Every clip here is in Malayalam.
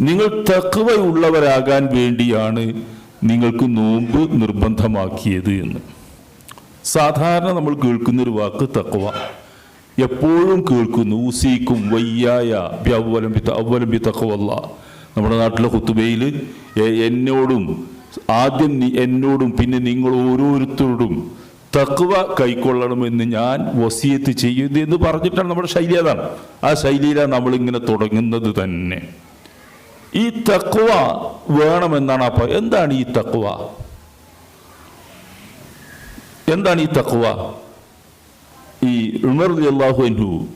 നിങ്ങൾ തക്കവയുള്ളവരാകാൻ വേണ്ടിയാണ് നിങ്ങൾക്ക് നോമ്പ് നിർബന്ധമാക്കിയത് എന്ന്. സാധാരണ നമ്മൾ കേൾക്കുന്നൊരു വാക്ക് തക്കവ എപ്പോഴും കേൾക്കുന്നു ഊസിക്കും വയ്യായ അവലംബി അവലംബി തക്കവല്ല നമ്മുടെ നാട്ടിലെ കുത്തുബയിൽ എന്നോടും ആദ്യം എന്നോടും പിന്നെ നിങ്ങൾ ഓരോരുത്തരോടും തക്വ കൈക്കൊള്ളണമെന്ന് ഞാൻ വസിയത്ത് ചെയ്യുന്നു എന്ന് പറഞ്ഞിട്ടാണ് നമ്മുടെ ശൈലി അതാണ്. ആ ശൈലിയിലാണ് നമ്മളിങ്ങനെ തുടങ്ങുന്നത് തന്നെ. ഈ തക്വ വേണമെന്നാണ് അപ്പൊ എന്താണ് ഈ തക്വ? എന്താണ് ഈ തക്വ? ഈ ഉമർ അള്ളാഹു അൻഹു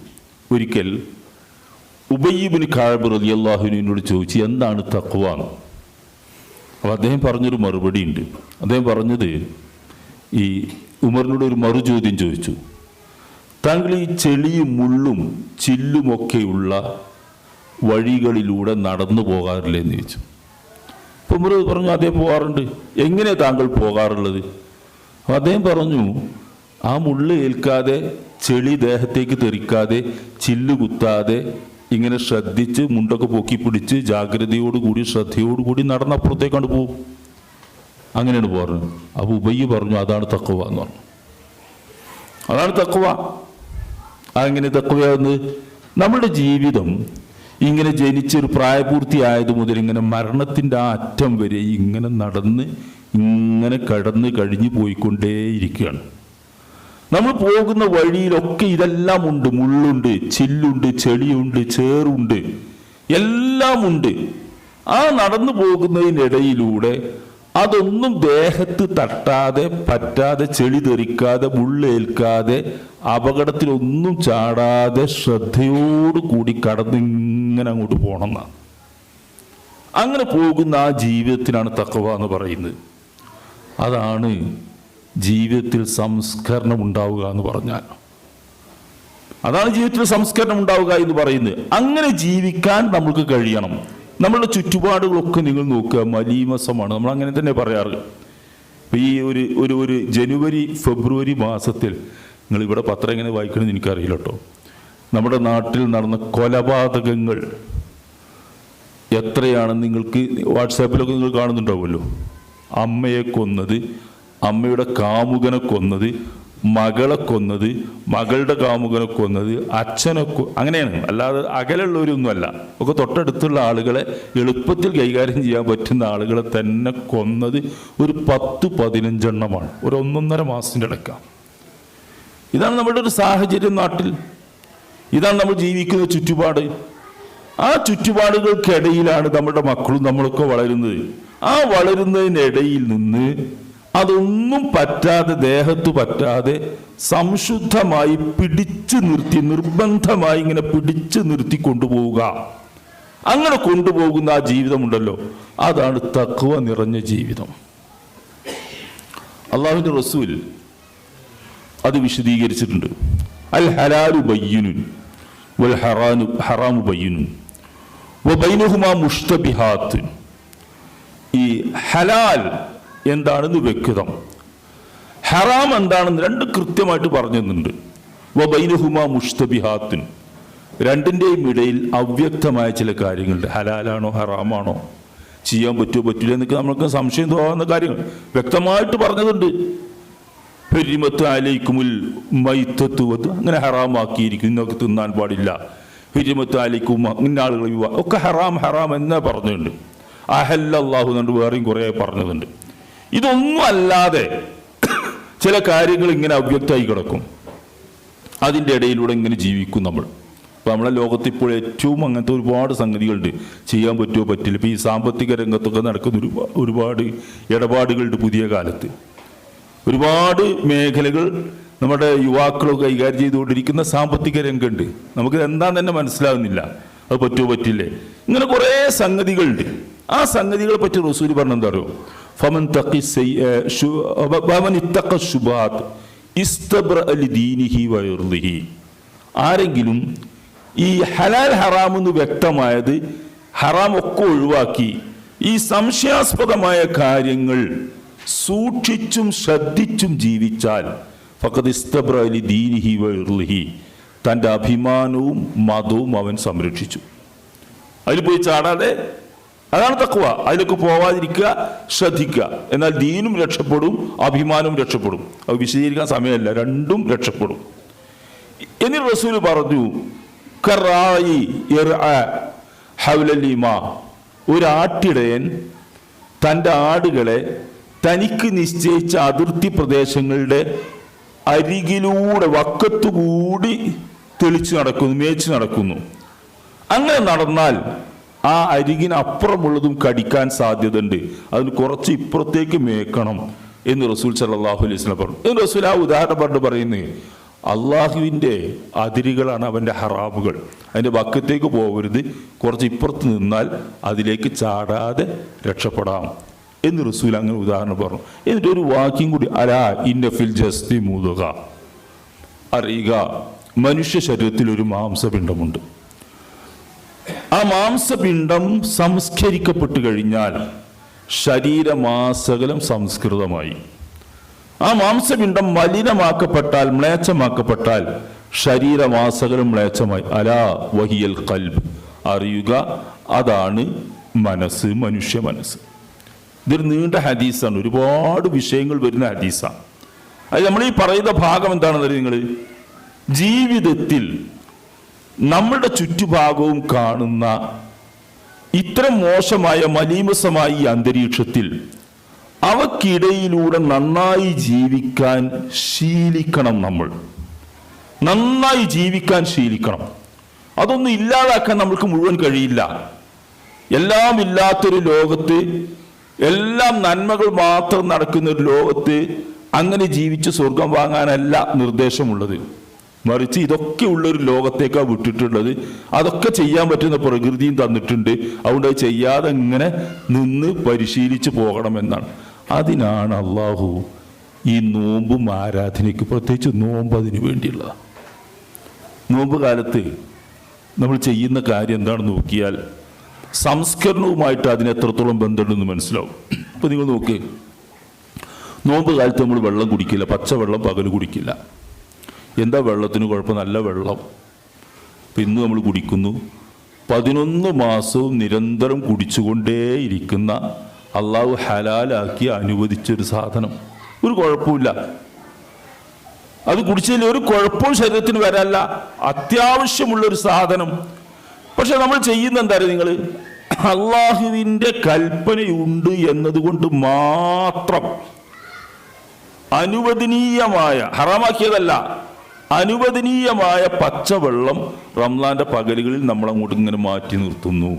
ഒരിക്കൽ ഉബയ്യബിന് കാഴബ് റലി അള്ളാഹുവിനോട് ചോദിച്ചു എന്താണ് എന്ന്. അപ്പോൾ അദ്ദേഹം പറഞ്ഞൊരു മറുപടി ഉണ്ട്. അദ്ദേഹം പറഞ്ഞത് ഈ ഉമറിനോട് ഒരു മറു ചോദ്യം ചോദിച്ചു. താങ്കൾ ഈ ചെളിയും മുള്ളും ചില്ലുമൊക്കെയുള്ള വഴികളിലൂടെ നടന്നു പോകാറില്ലേ എന്ന് ചോദിച്ചു. അപ്പോൾ പറഞ്ഞു അദ്ദേഹം പോകാറുണ്ട്. എങ്ങനെ താങ്കൾ പോകാറുള്ളത്? അദ്ദേഹം പറഞ്ഞു ആ മുള്ള് ഏൽക്കാതെ ചെളി ദേഹത്തേക്ക് തെറിക്കാതെ ചില്ല് കുത്താതെ ഇങ്ങനെ ശ്രദ്ധിച്ച് മുണ്ടൊക്കെ പൊക്കി പിടിച്ച് ജാഗ്രതയോടുകൂടി ശ്രദ്ധയോടുകൂടി നടന്നപ്പുറത്തേക്കാണ് പോകും അങ്ങനെയാണ് പറഞ്ഞത് അപ്പോൾ ഉബയ്യ പറഞ്ഞു അതാണ് തക്കവ എന്ന് പറഞ്ഞു. അതാണ് തക്കവ അതെങ്ങനെ തക്കവയാകുന്നത് നമ്മുടെ ജീവിതം ഇങ്ങനെ ജനിച്ചൊരു പ്രായപൂർത്തിയായത് മുതൽ ഇങ്ങനെ മരണത്തിന്റെ ആ അറ്റം വരെ ഇങ്ങനെ നടന്ന് ഇങ്ങനെ കടന്ന് കഴിഞ്ഞു പോയിക്കൊണ്ടേയിരിക്കുകയാണ്. നമ്മൾ പോകുന്ന വഴിയിലൊക്കെ ഇതെല്ലാം ഉണ്ട്. മുള്ളുണ്ട് ചില്ലുണ്ട് ചെളിയുണ്ട് ചേറുണ്ട് എല്ലാം ഉണ്ട് ആ നടന്നു പോകുന്നതിനിടയിലൂടെ അതൊന്നും ദേഹത്ത് തട്ടാതെ പറ്റാതെ ചെളി തെറിക്കാതെ മുള്ളേൽക്കാതെ അപകടത്തിലൊന്നും ചാടാതെ ശ്രദ്ധയോടുകൂടി കടന്ന് ഇങ്ങനെ അങ്ങോട്ട് പോകണം എന്നാണ് അങ്ങനെ പോകുന്ന ആ ജീവിതത്തിനാണ് തക്കവ എന്ന് പറയുന്നത്. അതാണ് ജീവിതത്തിൽ സംസ്കരണം ഉണ്ടാവുക എന്ന് പറഞ്ഞാൽ. അതാണ് ജീവിതത്തിൽ സംസ്കരണം ഉണ്ടാവുക എന്ന് പറയുന്നത്. അങ്ങനെ ജീവിക്കാൻ നമുക്ക് കഴിയണം. നമ്മളുടെ ചുറ്റുപാടുകളൊക്കെ നിങ്ങൾ നോക്കുക. മലീമസമാണ്. നമ്മൾ അങ്ങനെ തന്നെ പറയാറ്. ഈ ഒരു ഒരു ഒരു ജനുവരി ഫെബ്രുവരി മാസത്തിൽ നിങ്ങൾ ഇവിടെ പത്രം എങ്ങനെ വായിക്കണമെന്ന് എനിക്കറിയില്ല കേട്ടോ. നമ്മുടെ നാട്ടിൽ നടന്ന കൊലപാതകങ്ങൾ എത്രയാണെന്ന് നിങ്ങൾക്ക് വാട്സാപ്പിലൊക്കെ നിങ്ങൾ കാണുന്നുണ്ടാവുമല്ലോ. അമ്മയെ കൊന്നത് അമ്മയുടെ കാമുകനെ കൊന്നത് മകളെ കൊന്നത് മകളുടെ കാമുകനെ കൊന്നത് അച്ഛനെ അങ്ങനെയാണ്. അല്ലാതെ അകലുള്ളവരൊന്നുമല്ല. ഒക്കെ തൊട്ടടുത്തുള്ള ആളുകളെ എളുപ്പത്തിൽ കൈകാര്യം ചെയ്യാൻ പറ്റുന്ന ആളുകളെ തന്നെ കൊന്നത് ഒരു പത്ത് പതിനഞ്ചെണ്ണമാണ്. ഒരു ഒന്നൊന്നര മാസത്തിന്റെ ഇടയ്ക്കാണ് ഇതാണ് നമ്മുടെ ഒരു സാഹചര്യം നാട്ടിൽ. ഇതാണ് നമ്മൾ ജീവിക്കുന്ന ചുറ്റുപാട്. ആ ചുറ്റുപാടുകൾക്കിടയിലാണ് നമ്മുടെ മക്കളും നമ്മളൊക്കെ വളരുന്നത്. ആ വളരുന്നതിനിടയിൽ നിന്ന് അതൊന്നും പറ്റാതെ ദേഹത്ത് പറ്റാതെ സംശുദ്ധമായി പിടിച്ചു നിർത്തി നിർബന്ധമായി ഇങ്ങനെ പിടിച്ചു നിർത്തി കൊണ്ടുപോവുക. അങ്ങനെ കൊണ്ടുപോകുന്ന ആ ജീവിതമുണ്ടല്ലോ. അതാണ് തക്കുവ നിറഞ്ഞ ജീവിതം. അള്ളാഹുവിന്റെ റസൂൽ അത് വിശദീകരിച്ചിട്ടുണ്ട്. അൽ ഹലാലു ബയ്യുനുൻ വൽ ഹറാനു ഹറാമു ബയ്യുനു വ ബൈനഹുമാ മുഷ്തബിഹാത്തു ഈ ഹലാൽ എന്താണെന്ന് വ്യക്തം. ഹറാം എന്താണെന്ന് രണ്ട് കൃത്യമായിട്ട് പറഞ്ഞു തന്നിട്ടുണ്ട് മുഷ്തബിഹാത്തുൻ. രണ്ടിന്റെയും ഇടയിൽ അവ്യക്തമായ ചില കാര്യങ്ങളുണ്ട്. ഹലാലാണോ ഹറാമാണോ? ചെയ്യാൻ പറ്റുമോ പറ്റില്ല എന്നൊക്കെ നമ്മൾക്ക് സംശയം തോന്നുന്ന കാര്യങ്ങൾ. വ്യക്തമായിട്ട് പറഞ്ഞതുണ്ട്. ഹെരിമത്ത് അലൈക്കുമുൽ മൈത്തത്വത്ത് അങ്ങനെ ഹറാമാക്കിയിരിക്കും. ഇന്നൊക്കെ തിന്നാൻ പാടില്ല. ഹിരിമത്ത് അലൈക്കും ഇന്ന ആളുകൾ വിവാഹം. ഒക്കെ ഹറാം ഹറാം എന്നാ പറഞ്ഞിട്ടുണ്ട്. അഹല്ലാഹു എന്നുണ്ട് വേറെയും കുറേ പറഞ്ഞതുണ്ട് ഇതൊന്നും അല്ലാതെ ചില കാര്യങ്ങൾ ഇങ്ങനെ അവ്യക്തമായി കിടക്കും. അതിന്റെ ഇടയിലൂടെ ഇങ്ങനെ ജീവിക്കും നമ്മൾ. അപ്പോൾ നമ്മളെ ലോകത്ത് ഇപ്പോൾ ഏറ്റവും അങ്ങനത്തെ ഒരുപാട് സംഗതികളുണ്ട്. ചെയ്യാൻ പറ്റുമോ പറ്റില്ല. ഇപ്പോൾ ഈ സാമ്പത്തിക രംഗത്തൊക്കെ നടക്കുന്ന ഒരുപാട് ഒരുപാട് ഇടപാടുകളുണ്ട് പുതിയ കാലത്ത്. ഒരുപാട് മേഖലകൾ നമ്മുടെ യുവാക്കളൊക്കെ കൈകാര്യം ചെയ്തുകൊണ്ടിരിക്കുന്ന സാമ്പത്തിക രംഗമുണ്ട്. നമുക്ക് എന്താന്ന് തന്നെ മനസ്സിലാവുന്നില്ല. അത് പറ്റുമോ പറ്റില്ലേ? ഇങ്ങനെ കുറേ സംഗതികളുണ്ട്. ആ സംഗതികളെ പറ്റി റസൂൽ പറഞ്ഞെന്താറിയോ ഫമൻ ശുബാത്ത് അലി ദീനിഹി ആരെങ്കിലും ഈ ഹലാൽ ഹറാം എന്ന് വ്യക്തമായത് ഹറാം ഒക്കെ ഒഴിവാക്കി ഈ സംശയാസ്പദമായ കാര്യങ്ങൾ സൂക്ഷിച്ചും ശ്രദ്ധിച്ചും ജീവിച്ചാൽ ഫഖദ് ഇസ്തബ്ര അലി ദീനിഹി വയർദിഹി തന്റെ അഭിമാനവും മതവും അവൻ സംരക്ഷിച്ചു. അതിൽ പോയി ചാടാതെ അതാണ് തക്കുവ അതിലേക്ക് പോവാതിരിക്കുക ശ്രദ്ധിക്കുക. എന്നാൽ ദീനും രക്ഷപ്പെടും അഭിമാനവും രക്ഷപ്പെടും. അത് വിശദീകരിക്കാൻ സമയമല്ല രണ്ടും രക്ഷപ്പെടും. ഇനി റസൂൽ പറഞ്ഞു കറായി യർഅ ഹൗലൽ ഇമാ. ഒരു ആട്ടിടയൻ തന്റെ ആടുകളെ തനിക്ക് നിശ്ചയിച്ച അതിർത്തി പ്രദേശങ്ങളുടെ അരികിലൂടെ വക്കത്തുകൂടി തെളിച്ചു നടക്കുന്നു മേച്ചു നടക്കുന്നു. അങ്ങനെ നടന്നാൽ ആ അരികിന് അപ്പുറമുള്ളതും കടിക്കാൻ സാധ്യതയുണ്ട്. അതിന് കുറച്ച് ഇപ്പുറത്തേക്ക് മേക്കണം എന്ന് റസൂൽ സല്ലാഹു അലൈഹി സ്വലം പറഞ്ഞു. എന്ന് റസൂൽ ആ ഉദാഹരണം പറഞ്ഞു പറയുന്നത് അള്ളാഹുവിന്റെ അതിരുകളാണ് അവന്റെ ഹറാബുകൾ അതിന്റെ വക്കത്തേക്ക് പോകരുത്. കുറച്ച് ഇപ്പുറത്ത് നിന്നാൽ അതിലേക്ക് ചാടാതെ രക്ഷപ്പെടാം എന്ന് റസൂൽ അങ്ങനെ ഉദാഹരണം പറഞ്ഞു. എന്നിട്ട് ഒരു വാക്യം കൂടി അലാ ഇന്ന ഫിൽ ജസ്തി മൂതുക. അറിയുക മനുഷ്യ ശരീരത്തിൽ ഒരു മാംസപിണ്ഡമുണ്ട്. ആ മാംസപിണ്ഡം സംസ്കരിക്കപ്പെട്ടു കഴിഞ്ഞാൽ ശരീരമാസകലം സംസ്കൃതമായി. ആ മാംസപിണ്ഡം മലിനമാക്കപ്പെട്ടാൽ മ്ലേച്ഛമാക്കപ്പെട്ടാൽ ശരീരമാസകലം മ്ലേച്ഛമായി. അല വഹിയൽ കൽബ് അറിയുക അതാണ് മനസ്സ് മനുഷ്യ മനസ്സ്. ഇതൊരു നീണ്ട ഹദീസാണ്. ഒരുപാട് വിഷയങ്ങൾ വരുന്ന ഹദീസാണ് അത് നമ്മൾ ഈ പറയുന്ന ഭാഗം എന്താണെന്ന് അറിയാം നിങ്ങൾ? ജീവിതത്തിൽ നമ്മളുടെ ചുറ്റുഭാഗവും കാണുന്ന ഇത്ര മോശമായ മലീമസമായ ഈ അന്തരീക്ഷത്തിൽ അവക്കിടയിലൂടെ നന്നായി ജീവിക്കാൻ ശീലിക്കണം നമ്മൾ. നന്നായി ജീവിക്കാൻ ശീലിക്കണം. അതൊന്നും ഇല്ലാതാക്കാൻ നമ്മൾക്ക് മുഴുവൻ കഴിയില്ല. എല്ലാം ഇല്ലാത്തൊരു ലോകത്ത് എല്ലാം നന്മകൾ മാത്രം നടക്കുന്ന ഒരു ലോകത്ത് അങ്ങനെ ജീവിച്ച് സ്വർഗം വാങ്ങാനല്ല നിർദ്ദേശമുള്ളത്. മറിച്ച് ഇതൊക്കെ ഉള്ളൊരു ലോകത്തേക്കാണ് വിട്ടിട്ടുള്ളത്. അതൊക്കെ ചെയ്യാൻ പറ്റുന്ന പ്രകൃതിയും തന്നിട്ടുണ്ട്. അതുകൊണ്ട് അത് ചെയ്യാതെ ഇങ്ങനെ നിന്ന് പരിശീലിച്ച് പോകണമെന്നാണ്. അതിനാണ് അള്ളാഹു ഈ നോമ്പും ആരാധനയ്ക്ക് പ്രത്യേകിച്ച് നോമ്പ് അതിന് വേണ്ടിയുള്ള നോമ്പ് കാലത്ത് നമ്മൾ ചെയ്യുന്ന കാര്യം എന്താണെന്ന് നോക്കിയാൽ സംസ്കരണവുമായിട്ട് അതിന് എത്രത്തോളം ബന്ധമുണ്ടെന്ന് മനസ്സിലാവും. അപ്പോൾ നിങ്ങൾ നോക്ക്. നോമ്പ് കാലത്ത് നമ്മൾ വെള്ളം കുടിക്കില്ല. പച്ചവെള്ളം പകൽ കുടിക്കില്ല. എന്താ വെള്ളത്തിന് കുഴപ്പം? നല്ല വെള്ളം. ഇപ്പം ഇന്ന് നമ്മൾ കുടിക്കുന്നു. പതിനൊന്ന് മാസവും നിരന്തരം കുടിച്ചുകൊണ്ടേയിരിക്കുന്ന അള്ളാഹു ഹലാലാക്കി അനുവദിച്ചൊരു സാധനം. ഒരു കുഴപ്പമില്ല അത് കുടിച്ചതിൽ ഒരു കുഴപ്പവും ശരീരത്തിന് വരല്ല. അത്യാവശ്യമുള്ള ഒരു സാധനം. പക്ഷെ നമ്മൾ ചെയ്യുന്ന എന്താ നിങ്ങൾ അള്ളാഹുവിന്റെ കൽപ്പനയുണ്ട് എന്നതുകൊണ്ട് മാത്രം അനുവദനീയമായ ഹറാമാക്കിയതല്ല അനുവദനീയമായ പച്ചവെള്ളം റംലാന്റെ പകലുകളിൽ നമ്മൾ അങ്ങോട്ട് ഇങ്ങനെ മാറ്റി നിർത്തുന്നു.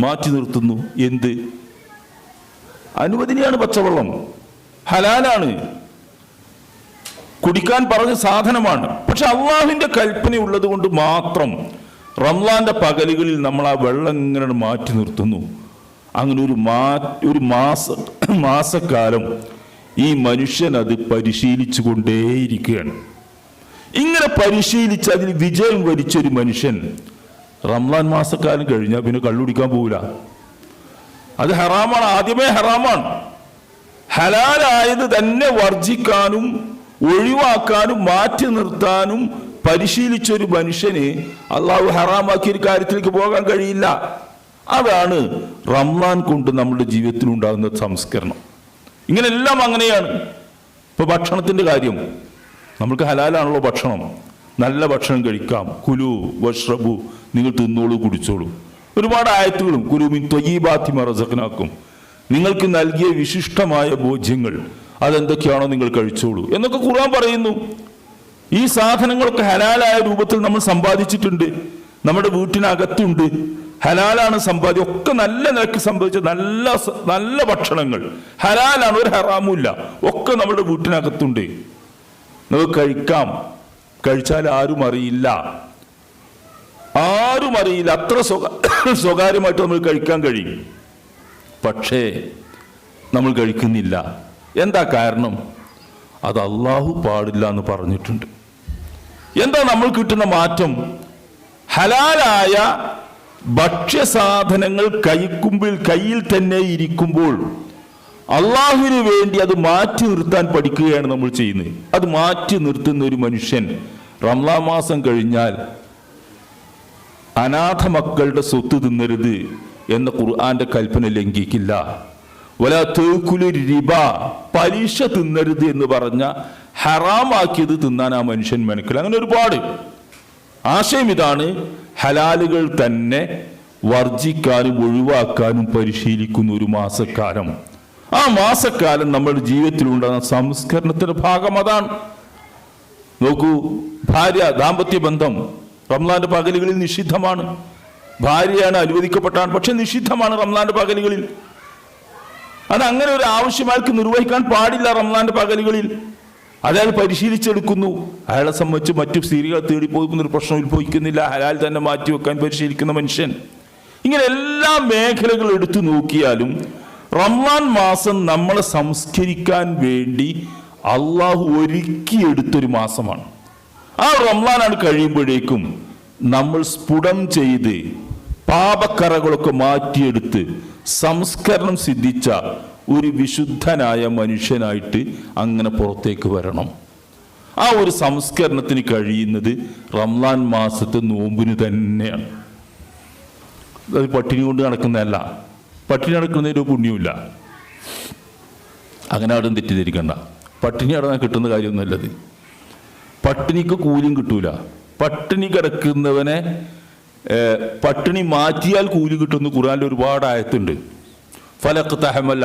മാറ്റി നിർത്തുന്നു. എന്ത്? അനുവദനീയാണ് പച്ചവെള്ളം. ഹലാലാണ്. കുടിക്കാൻ പറഞ്ഞ സാധനമാണ്. പക്ഷെ അള്ളാഹിന്റെ കൽപ്പന ഉള്ളത് കൊണ്ട് മാത്രം റംലാന്റെ പകലുകളിൽ നമ്മൾ ആ വെള്ളം ഇങ്ങനെ മാറ്റി നിർത്തുന്നു. അങ്ങനെ ഒരു മാ ഒരു മാസ മാസക്കാലം ഈ മനുഷ്യൻ അത് പരിശീലിച്ചു കൊണ്ടേയിരിക്കുകയാണ് ഇങ്ങനെ പരിശീലിച്ച് അതിൽ വിജയം വരിച്ചൊരു മനുഷ്യൻ റംലാൻ മാസക്കാലം കഴിഞ്ഞാൽ പിന്നെ കള്ളുടിക്കാൻ പോവില്ല. അത് ഹറാമാണ് ആദ്യമേ ഹറാമാണ്. ഹലാലായത് തന്നെ വർജിക്കാനും ഒഴിവാക്കാനും മാറ്റി നിർത്താനും പരിശീലിച്ചൊരു മനുഷ്യന് അള്ളാഹു ഹറാമാക്കിയ ഒരു കാര്യത്തിലേക്ക് പോകാൻ കഴിയില്ല. അതാണ് റംലാൻ കൊണ്ട് നമ്മുടെ ജീവിതത്തിൽ ഉണ്ടാകുന്ന സംസ്കരണം. ഇങ്ങനെല്ലാം അങ്ങനെയാണ്. ഇപ്പൊ ഭക്ഷണത്തിന്റെ കാര്യം. നമ്മൾക്ക് ഹലാലാണല്ലോ ഭക്ഷണം. നല്ല ഭക്ഷണം കഴിക്കാം. കുലു വഷ്റബു നിങ്ങൾ തിന്നോളൂ കുടിച്ചോളൂ. ഒരുപാട് ആയത്തുകളും കുലുമിൻ തൊയ്യീബാത്തി മറസക്കനാക്കും നിങ്ങൾക്ക് നൽകിയ വിശിഷ്ടമായ ബോധ്യങ്ങൾ അതെന്തൊക്കെയാണോ നിങ്ങൾ കഴിച്ചോളൂ എന്നൊക്കെ ഖുർആൻ പറയുന്നു. ഈ സാധനങ്ങളൊക്കെ ഹലാലായ രൂപത്തിൽ നമ്മൾ സമ്പാദിച്ചിട്ടുണ്ട്. നമ്മുടെ വീട്ടിനകത്തുണ്ട്. ഹലാലാണ് സമ്പാദ്യം. ഒക്കെ നല്ല നിലയ്ക്ക് സംഭവിച്ച നല്ല നല്ല ഭക്ഷണങ്ങൾ. ഹലാലാണ് ഒരു ഹറാമുമില്ല. ഒക്കെ നമ്മുടെ വീട്ടിനകത്തുണ്ട്. നമുക്ക് കഴിക്കാം. കഴിച്ചാൽ ആരും അറിയില്ല. ആരും അറിയില്ല. അത്ര സ്വക സ്വകാര്യമായിട്ട് നമ്മൾ കഴിക്കാൻ കഴിയും. പക്ഷേ നമ്മൾ കഴിക്കുന്നില്ല. എന്താ കാരണം? അത് അള്ളാഹു പാടില്ല എന്ന് പറഞ്ഞിട്ടുണ്ട്. എന്താ നമ്മൾ കിട്ടുന്ന മാറ്റം? ഹലാലായ ഭക്ഷ്യസാധനങ്ങൾ കൈക്കുമ്പിൽ കയ്യിൽ തന്നെ ഇരിക്കുമ്പോൾ അള്ളാഹുവിന് വേണ്ടി അത് മാറ്റി നിർത്താൻ പഠിക്കുകയാണ് നമ്മൾ ചെയ്യുന്നത്. അത് മാറ്റി നിർത്തുന്ന ഒരു മനുഷ്യൻ റംലാ മാസം കഴിഞ്ഞാൽ അനാഥ മക്കളുടെ സ്വത്ത് തിന്നരുത് എന്ന ഖുർആന്റെ കൽപ്പന ലംഘിക്കില്ല. വല തേക്കുലു റിബ പലിശ തിന്നരുത് എന്ന് പറഞ്ഞ ഹറാമാക്കിയത് തിന്നാൻ ആ മനുഷ്യൻ മനക്കില്ല അങ്ങനെ ഒരുപാട് ആശയം ഇതാണ് ഹലാലുകൾ തന്നെ വർജിക്കാനും ഒഴിവാക്കാനും പരിശീലിക്കുന്ന ഒരു മാസക്കാലം. ആ മാസക്കാലം നമ്മുടെ ജീവിതത്തിലുണ്ടാകുന്ന സംസ്കരണത്തിന്റെ ഭാഗം അതാണ്. നോക്കൂ ഭാര്യ ദാമ്പത്യ ബന്ധം റംലാന്റെ പകലുകളിൽ നിഷിദ്ധമാണ്. ഭാര്യയാണ് അനുവദിക്കപ്പെട്ടാണ് പക്ഷെ നിഷിദ്ധമാണ് റംലാന്റെ പകലുകളിൽ. അത് അങ്ങനെ ഒരു ആവശ്യം നിർവഹിക്കാൻ പാടില്ല റംലാന്റെ പകലുകളിൽ. അയാൾ പരിശീലിച്ചെടുക്കുന്നു. അയാളെ സംബന്ധിച്ച് മറ്റു സ്ത്രീകളെ തേടി പോകുന്ന ഒരു പ്രശ്നം ഉത്ഭവിക്കുന്നില്ല ഹലാൽ തന്നെ മാറ്റിവെക്കാൻ പരിശീലിക്കുന്ന മനുഷ്യൻ. ഇങ്ങനെ എല്ലാ മേഖലകൾ എടുത്തു നോക്കിയാലും റമ്മാൻ മാസം നമ്മളെ സംസ്കരിക്കാൻ വേണ്ടി അള്ളാഹു ഒരുക്കിയെടുത്തൊരു മാസമാണ്. ആ റംലാനാണ് കഴിയുമ്പോഴേക്കും നമ്മൾ സ്ഫുടം ചെയ്ത് പാപക്കറകളൊക്കെ മാറ്റിയെടുത്ത് സംസ്കരണം സിദ്ധിച്ച ഒരു വിശുദ്ധനായ മനുഷ്യനായിട്ട് അങ്ങനെ പുറത്തേക്ക് വരണം. ആ ഒരു സംസ്കരണത്തിന് കഴിയുന്നത് റംലാൻ മാസത്തെ നോമ്പിന് തന്നെയാണ്. അത് പട്ടിണി കൊണ്ട് നടക്കുന്നതല്ല. പട്ടിണി നടക്കുന്നതിന് ഒരു പുണ്യമില്ല അങ്ങനെ ആരും തെറ്റിദ്ധരിക്കണ്ട. പട്ടിണി അവിടെ കിട്ടുന്ന കാര്യമൊന്നുമല്ലത് പട്ടിണിക്ക് കൂലിയും കിട്ടൂല. പട്ടിണി കിടക്കുന്നവനെ പട്ടിണി മാറ്റിയാൽ കൂലി കിട്ടുന്ന ഖുറാനിൽ ഒരുപാട് ആയത്തുണ്ട്. ഫലഖ് തഹമൽ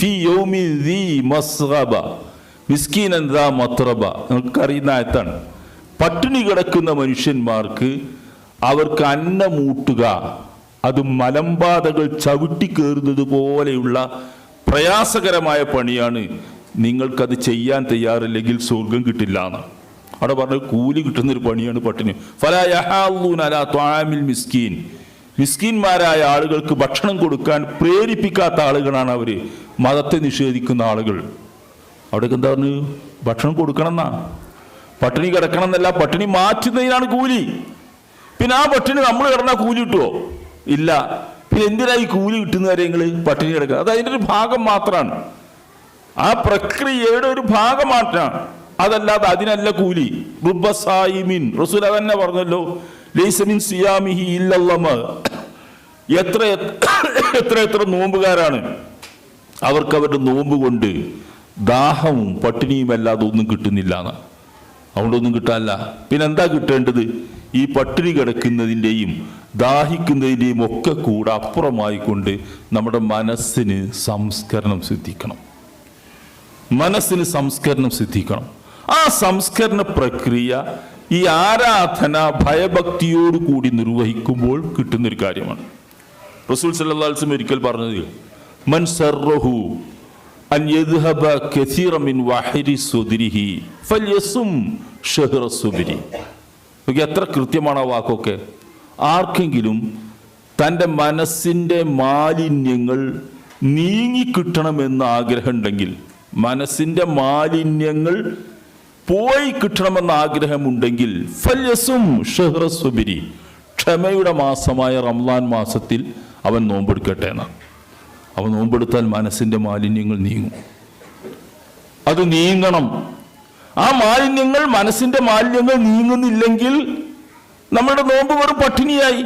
في يوم ذي ആയത്താണ്. പട്ടിണി കിടക്കുന്ന മനുഷ്യന്മാർക്ക് അവർക്ക് അന്നമൂട്ടുക അത് മലമ്പാതകൾ ചവിട്ടി കയറുന്നത് പോലെയുള്ള പ്രയാസകരമായ പണിയാണ്. നിങ്ങൾക്കത് ചെയ്യാൻ തയ്യാറില്ലെങ്കിൽ സ്വർഗം കിട്ടില്ല എന്ന് അവിടെ പറഞ്ഞ കൂലി കിട്ടുന്ന ഒരു പണിയാണ് പട്ടിണി. ഫല യഹാലൂന അലാ ത്വാമിൽ മിസ്കീൻ. മിസ്കീന്മാരായ ആളുകൾക്ക് ഭക്ഷണം കൊടുക്കാൻ പ്രേരിപ്പിക്കാത്ത ആളുകളാണ് അവർ. മതത്തെ നിഷേധിക്കുന്ന ആളുകൾ. അവിടേക്ക് എന്താ പറഞ്ഞു? ഭക്ഷണം കൊടുക്കണം എന്നാ പട്ടിണി കിടക്കണം എന്നല്ല പട്ടിണി മാറ്റുന്നതിനാണ് കൂലി. പിന്നെ ആ പട്ടിണി നമ്മൾ കിടന്നാൽ കൂലി കിട്ടുമോ ഇല്ല. പിന്നെ എന്തിനാ ഈ കൂലി കിട്ടുന്ന നിങ്ങൾ പട്ടിണി കിടക്കുക അത് അതിന്റെ ഒരു ഭാഗം മാത്രമാണ് ആ പ്രക്രിയയുടെ ഒരു ഭാഗമാറ്റാണ് അതല്ലാതെ അതിനല്ല കൂലി. റുബസായിമിൻ റസൂൽ തന്നെ പറഞ്ഞല്ലോ. ലൈസമിൻ സിയാമിഹി ഇല്ലല്ലമ എത്ര എത്ര എത്ര നോമ്പുകാരാണ്. അവർക്ക് അവരുടെ നോമ്പ് കൊണ്ട് ദാഹവും പട്ടിണിയും അല്ലാതെ ഒന്നും കിട്ടുന്നില്ല എന്ന്. അതുകൊണ്ടൊന്നും കിട്ടാനില്ല. പിന്നെ എന്താ കിട്ടേണ്ടത്? ഈ പട്ടിണി കിടക്കുന്നതിന്റെയും ദാഹിക്കുന്നതിന്റെയും ഒക്കെ കൂടെ അപ്പുറമായിക്കൊണ്ട് നമ്മുടെ മനസ്സിന് സംസ്കരണം സിദ്ധിക്കണം. മനസ്സിന് സംസ്കരണം സിദ്ധിക്കണം. ആ സംസ്കരണ പ്രക്രിയ ഈ ആരാധന ഭയഭക്തിയോടുകൂടി നിർവഹിക്കുമ്പോൾ കിട്ടുന്നൊരു കാര്യമാണ്. റസൂൽ സല്ലാസ്ലം ഒരിക്കൽ പറഞ്ഞത് മൻ സർറഹു അൻ യദ്ഹബ കസീറ എത്ര കൃത്യമാണ് ആ വാക്കൊക്കെ. ആർക്കെങ്കിലും തന്റെ മനസ്സിന്റെ മാലിന്യങ്ങൾ നീങ്ങിക്കിട്ടണമെന്ന് ആഗ്രഹമുണ്ടെങ്കിൽ മനസ്സിന്റെ മാലിന്യങ്ങൾ പോയി കിട്ടണമെന്ന ആഗ്രഹമുണ്ടെങ്കിൽ ഫല്യസും ക്ഷമയുടെ മാസമായ റംലാൻ മാസത്തിൽ അവൻ നോമ്പെടുക്കട്ടെ എന്ന്. അവൻ നോമ്പെടുത്താൽ മനസ്സിന്റെ മാലിന്യങ്ങൾ നീങ്ങും. അത് നീങ്ങണം. ആ മാലിന്യങ്ങൾ മനസ്സിന്റെ മാലിന്യങ്ങൾ നീങ്ങുന്നില്ലെങ്കിൽ നമ്മുടെ നോമ്പ് വെറും പട്ടിണിയായി.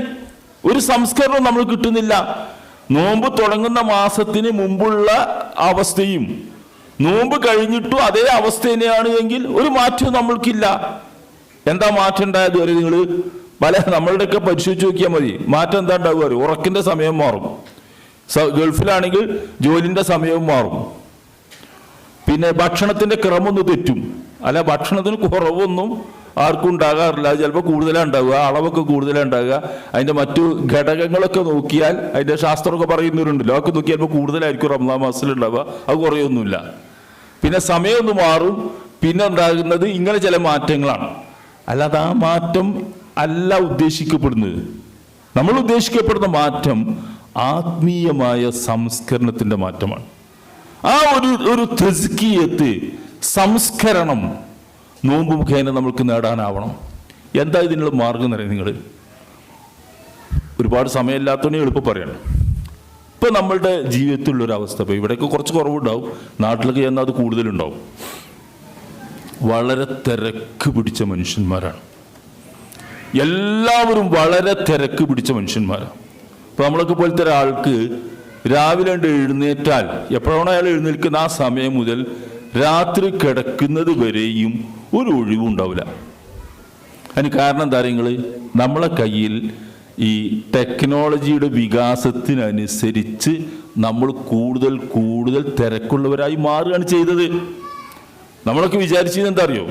ഒരു സംസ്കരണം നമ്മൾ കിട്ടുന്നില്ല. നോമ്പ് തുടങ്ങുന്ന മാസത്തിന് മുമ്പുള്ള അവസ്ഥയും നോമ്പ് കഴിഞ്ഞിട്ടും അതേ അവസ്ഥ തന്നെയാണ് എങ്കിൽ ഒരു മാറ്റം നമ്മൾക്കില്ല. എന്താ മാറ്റം ഉണ്ടായത് വരെ നിങ്ങൾ? പല നമ്മളുടെയൊക്കെ പരിശോധിച്ച് നോക്കിയാൽ മതി. മാറ്റം എന്താ ഉണ്ടാവുക അറിയോ? ഉറക്കിന്റെ സമയം മാറും. ഗൾഫിലാണെങ്കിൽ ജോലിന്റെ സമയവും മാറും. പിന്നെ ഭക്ഷണത്തിന്റെ ക്രമൊന്ന് തെറ്റും. അല്ല ഭക്ഷണത്തിന് കുറവൊന്നും ആർക്കും ഉണ്ടാകാറില്ല. ചിലപ്പോൾ കൂടുതലാണ് ഉണ്ടാവുക. അളവൊക്കെ കൂടുതലാണ് അതിന്റെ മറ്റു ഘടകങ്ങളൊക്കെ നോക്കിയാൽ അതിന്റെ ശാസ്ത്രമൊക്കെ പറയുന്നവരുണ്ടല്ലോ. അതൊക്കെ നോക്കിയാൽ ചിലപ്പോൾ കൂടുതലായിരിക്കും റംസാൻ മാസത്തിൽ ഉണ്ടാവുക. അത് കുറയൊന്നുമില്ല. പിന്നെ സമയമൊന്ന് മാറും. പിന്നെ ഉണ്ടാകുന്നത് ഇങ്ങനെ ചില മാറ്റങ്ങളാണ്. അല്ലാതെ ആ മാറ്റം അല്ല ഉദ്ദേശിക്കപ്പെടുന്നത്. നമ്മൾ ഉദ്ദേശിക്കപ്പെടുന്ന മാറ്റം ആത്മീയമായ സംസ്കരണത്തിന്റെ മാറ്റമാണ്. ആ ഒരു ഒരു തെസ്കിയത്ത് സംസ്കരണം നോമ്പ് മുഖേന നമുക്ക് നേടാനാവണം. എന്താ ഇതിനുള്ള മാർഗം എന്ന് നിങ്ങൾ? ഒരുപാട് സമയമില്ലാത്തതുകൊണ്ട് എളുപ്പം പറയണം. ഇപ്പം നമ്മളുടെ ജീവിതത്തിലുള്ളൊരവസ്ഥ ഒരു അവസ്ഥ ഇപ്പൊ ഇവിടെയൊക്കെ കുറച്ച് കുറവുണ്ടാവും നാട്ടിലൊക്കെ ചെന്നാൽ അത് കൂടുതലുണ്ടാവും. വളരെ തിരക്ക് പിടിച്ച മനുഷ്യന്മാരാണ്. എല്ലാവരും വളരെ തിരക്ക് പിടിച്ച മനുഷ്യന്മാരാണ്. ഇപ്പം നമ്മളൊക്കെ പോലത്തെ ഒരാൾക്ക് രാവിലെ എഴുന്നേറ്റാൽ എപ്പോഴാണ് അയാൾ എഴുന്നേൽക്കുന്ന ആ സമയം മുതൽ രാത്രി കിടക്കുന്നത് വരെയും ഒരു ഒഴിവുണ്ടാവില്ല. അതിന് കാരണം എന്താ നിങ്ങൾ നമ്മളെ കയ്യിൽ ഈ ടെക്നോളജിയുടെ വികാസത്തിനനുസരിച്ച് നമ്മൾ കൂടുതൽ കൂടുതൽ തിരക്കുള്ളവരായി മാറുകയാണ് ചെയ്തത്. നമ്മളൊക്കെ വിചാരിച്ചത് എന്താ അറിയോ?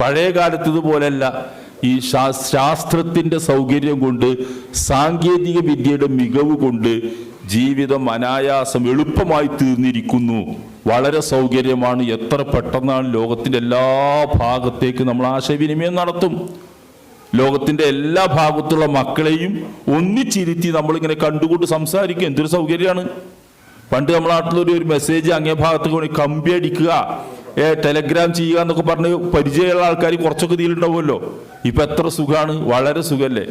പഴയ കാലത്തതുപോലെയല്ല ഈ ശാ- ശാസ്ത്രത്തിന്റെ സൗകര്യം കൊണ്ട് സാങ്കേതിക വിദ്യയുടെ മികവ് കൊണ്ട് ജീവിതം അനായാസം എളുപ്പമായി തീർന്നിരിക്കുന്നു. വളരെ സൗകര്യമാണ്. എത്ര പെട്ടെന്നാണ് ലോകത്തിന്റെ എല്ലാ ഭാഗത്തേക്ക് നമ്മൾ ആശയവിനിമയം നടത്തും. ലോകത്തിന്റെ എല്ലാ ഭാഗത്തുള്ള മക്കളെയും ഒന്നിച്ചിരുത്തി നമ്മളിങ്ങനെ കണ്ടുകൊണ്ട് സംസാരിക്കും. എന്തൊരു സൗകര്യമാണ്. പണ്ട് നമ്മുടെ നാട്ടിലൊരു ഒരു മെസ്സേജ് അങ്ങേ ഭാഗത്തേക്ക് കമ്പി അടിക്കുക. ഏ ടെലഗ്രാം ചെയ്യുക എന്നൊക്കെ പറഞ്ഞ് പരിചയമുള്ള ആൾക്കാർ കുറച്ചൊക്കെ ഇതിലുണ്ടാവുമല്ലോ. ഇപ്പൊ എത്ര സുഖമാണ് വളരെ സുഖല്ലേ?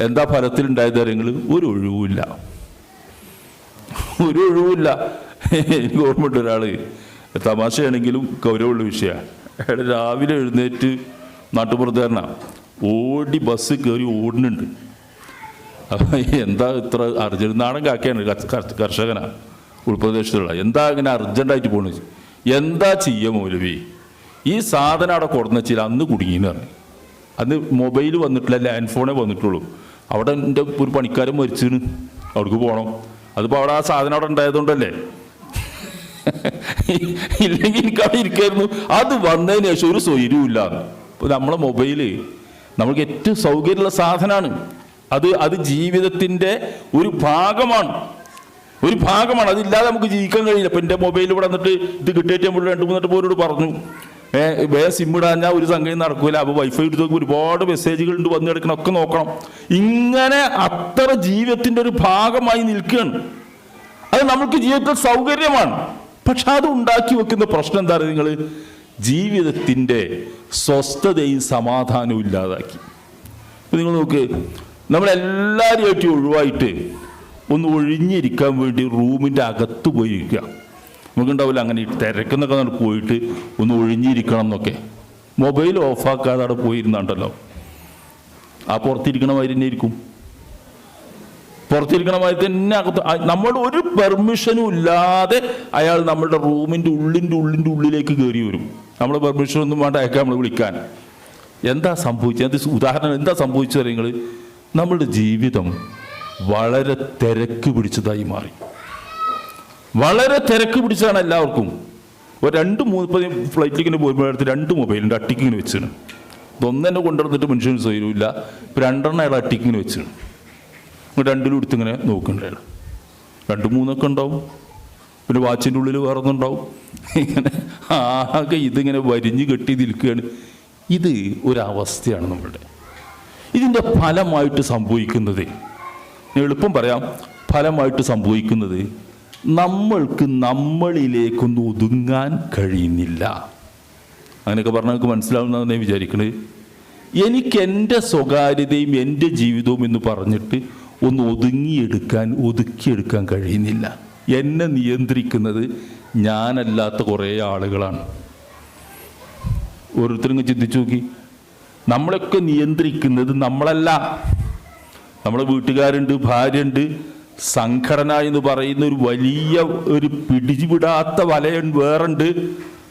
എന്താ ഫലത്തിൽ ഫലത്തിലുണ്ടായത് നിങ്ങൾ ഒരു ഒഴിവുമില്ല. ഒരു ഒഴിവില്ല എനിക്ക് ഓർമ്മയുണ്ട് ഒരാൾ. തമാശയാണെങ്കിലും ഗൗരവമുള്ള വിഷയമാണ്. രാവിലെ എഴുന്നേറ്റ് നാട്ടുപുറത്തുകാരനാ. ഓടി ബസ് കയറി ഓടുന്നുണ്ട്. അപ്പൊ എന്താ ഇത്ര അർജന്റ്? നാടൻ കാക്കയാണ് കർഷ- കർഷ- കർഷകനാ. ഉൾപ്രദേശത്തുള്ള. എന്താ ഇങ്ങനെ അർജന്റായിട്ട് പോണു എന്താ ചെയ്യുക മൗലവി? ഈ സാധനം അവിടെ കൊടുന്ന വെച്ചാൽ അന്ന് കുടുങ്ങിന്ന് പറഞ്ഞു. അന്ന് മൊബൈൽ വന്നിട്ടില്ല ലാൻഡ് ഫോണേ വന്നിട്ടുള്ളൂ. അവിടെ എന്റെ ഒരു പണിക്കാരൻ മരിച്ചിന് അവിടേക്ക് പോകണം അതിപ്പോൾ അവിടെ ആ സാധനം അവിടെ ഉണ്ടായതുകൊണ്ടല്ലേ? ഇല്ലെങ്കിൽ എനിക്ക് അവിടെ ഇരിക്കായിരുന്നു. അത് വന്നതിന് ശേഷം ഒരു സ്വൈര്യമില്ല ഇപ്പൊ നമ്മളെ മൊബൈൽ നമുക്ക് ഏറ്റവും സൗകര്യമുള്ള സാധനമാണ്. അത് അത് ജീവിതത്തിന്റെ ഒരു ഭാഗമാണ്. ഒരു ഭാഗമാണ്. അതില്ലാതെ നമുക്ക് ജീവിക്കാൻ കഴിയില്ല. ഇപ്പം എന്റെ മൊബൈൽ ഇവിടെ വന്നിട്ട് ഇത് കിട്ടിയിട്ട് നമ്മൾ രണ്ട് മൂന്നിട്ട് പോരോട് പറഞ്ഞു. വേറെ സിം ഇടാഞ്ഞാൽ ഒരു സംഗതി നടക്കൂല. അപ്പൊ വൈഫൈ എടുത്ത് നോക്കുമ്പോൾ ഒരുപാട് മെസ്സേജുകൾ ഉണ്ട് വന്നു കിടക്കണം ഒക്കെ നോക്കണം. ഇങ്ങനെ അത്ര ജീവിതത്തിന്റെ ഒരു ഭാഗമായി നിൽക്കുകയാണ്. അത് നമുക്ക് ജീവിതത്തിൽ സൗകര്യമാണ്. പക്ഷെ അത് ഉണ്ടാക്കി വെക്കുന്ന പ്രശ്നം എന്താ പറയുക നിങ്ങൾ ജീവിതത്തിന്റെ സ്വസ്ഥതയും സമാധാനവും ഇല്ലാതാക്കി. നിങ്ങൾ നോക്ക് നമ്മളെല്ലാവരുമായിട്ട് ഒഴിവായിട്ട് ഒന്ന് ഒഴിഞ്ഞിരിക്കാൻ വേണ്ടി റൂമിന്റെ അകത്ത് പോയിരിക്കുക നമുക്കുണ്ടാവില്ല അങ്ങനെ തിരക്കെന്നൊക്കെ നമ്മൾ പോയിട്ട് ഒന്ന് ഒഴിഞ്ഞിരിക്കണം എന്നൊക്കെ. മൊബൈൽ ഓഫാക്കാതെ അവിടെ പോയിരുന്നുണ്ടല്ലോ. ആ പുറത്തിരിക്കണ മാതിരി തന്നെ ഇരിക്കും. പുറത്തിരിക്കണ മാതിരി തന്നെ അകത്ത് നമ്മൾ ഒരു പെർമിഷനും ഇല്ലാതെ അയാൾ നമ്മളുടെ റൂമിന്റെ ഉള്ളിന്റെ ഉള്ളിന്റെ ഉള്ളിലേക്ക് കയറി വരും. നമ്മൾ പെർമിഷൻ ഒന്നും വേണ്ട അയക്കാൻ നമ്മൾ വിളിക്കാൻ. എന്താ സംഭവിച്ചത്? ഉദാഹരണം എന്താ സംഭവിച്ചത് നിങ്ങൾ നമ്മളുടെ ജീവിതം വളരെ തിരക്ക് പിടിച്ചതായി മാറി. വളരെ തിരക്ക് പിടിച്ചാണ് എല്ലാവർക്കും. ഒരു രണ്ട് ഫ്ലൈറ്റിൽ ഇങ്ങനെ പോയപ്പോഴടുത്ത് രണ്ട് മൊബൈലുണ്ട് ഉണ്ട് ഇങ്ങനെ വെച്ചാണ് ഇതൊന്നെന്നെ കൊണ്ടുവന്നിട്ട് മനുഷ്യന് സ്വയമില്ല ഇപ്പം രണ്ടെണ്ണം അയാൾ അട്ടിക്കിങ്ങനെ വെച്ചാണ് രണ്ടിലും എടുത്തിങ്ങനെ നോക്കുന്നുണ്ട് അയാൾ രണ്ട് മൂന്നൊക്കെ ഉണ്ടാവും. പിന്നെ വാച്ചിന്റെ ഉള്ളിൽ വേറെ ഒന്നുണ്ടാവും ഇങ്ങനെ ആകെ ഇതിങ്ങനെ വരിഞ്ഞ് കെട്ടി നിൽക്കുകയാണ്. ഇത് ഒരവസ്ഥയാണ് നമ്മളുടെ. ഇതിന്റെ ഫലമായിട്ട് സംഭവിക്കുന്നത് എളുപ്പം പറയാം. ഫലമായിട്ട് സംഭവിക്കുന്നത് നമ്മൾക്ക് നമ്മളിലേക്കൊന്ന് ഒതുങ്ങാൻ കഴിയുന്നില്ല. അങ്ങനെയൊക്കെ പറഞ്ഞാൽ നമുക്ക് മനസ്സിലാവുന്നതെന്ന് ഞാൻ വിചാരിക്കണത്. എനിക്ക് എന്റെ സ്വകാര്യതയും എന്റെ ജീവിതവും എന്ന് പറഞ്ഞിട്ട് ഒന്ന് ഒതുങ്ങിയെടുക്കാൻ ഒതുക്കിയെടുക്കാൻ കഴിയുന്നില്ല. എന്നെ നിയന്ത്രിക്കുന്നത് ഞാനല്ലാത്ത കുറേ ആളുകളാണ്. ഓരോരുത്തരും ചിന്തിച്ചു നോക്കി. നമ്മളൊക്കെ നിയന്ത്രിക്കുന്നത് നമ്മളല്ല. നമ്മളെ വീട്ടുകാരുണ്ട് ഭാര്യയുണ്ട് സംഘടന എന്ന് പറയുന്ന ഒരു വലിയ ഒരു പിടിവിടാത്ത വലയൻ വേറുണ്ട്.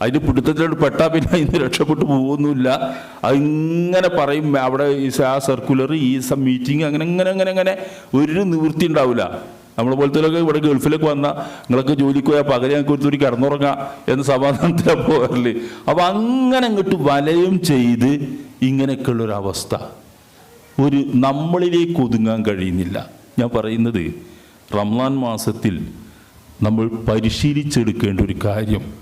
അതിന് പിടുത്തത്തിലോട്ട് പെട്ടാൽ പിന്നെ അതിന് രക്ഷപ്പെട്ടു പോകുന്നില്ല അതിങ്ങനെ പറയും അവിടെ ആ സർക്കുലർ ഈ മീറ്റിംഗ് അങ്ങനെ അങ്ങനെ അങ്ങനെ അങ്ങനെ ഒരു നിവൃത്തി ഉണ്ടാവില്ല. നമ്മളെ പോലത്തെ ഇവിടെ ഗൾഫിലൊക്കെ വന്ന നിങ്ങളൊക്കെ ജോലിക്ക് പോയാൽ പകരം ഞങ്ങൾക്ക് ഒരുത്തൂരി കിടന്നുറങ്ങാം എന്ന് സമാധാനത്തിലാണ് പോകാറില്ലേ. അപ്പൊ അങ്ങനെ അങ്ങോട്ട് വലയം ചെയ്ത് ഇങ്ങനെയൊക്കെയുള്ള ഒരു നമ്മളിലേക്ക് ഒതുങ്ങാൻ കഴിയുന്നില്ല. ഞാൻ പറയുന്നത് റംലാൻ മാസത്തിൽ നമ്മൾ പരിശീലിച്ചെടുക്കേണ്ട ഒരു കാര്യം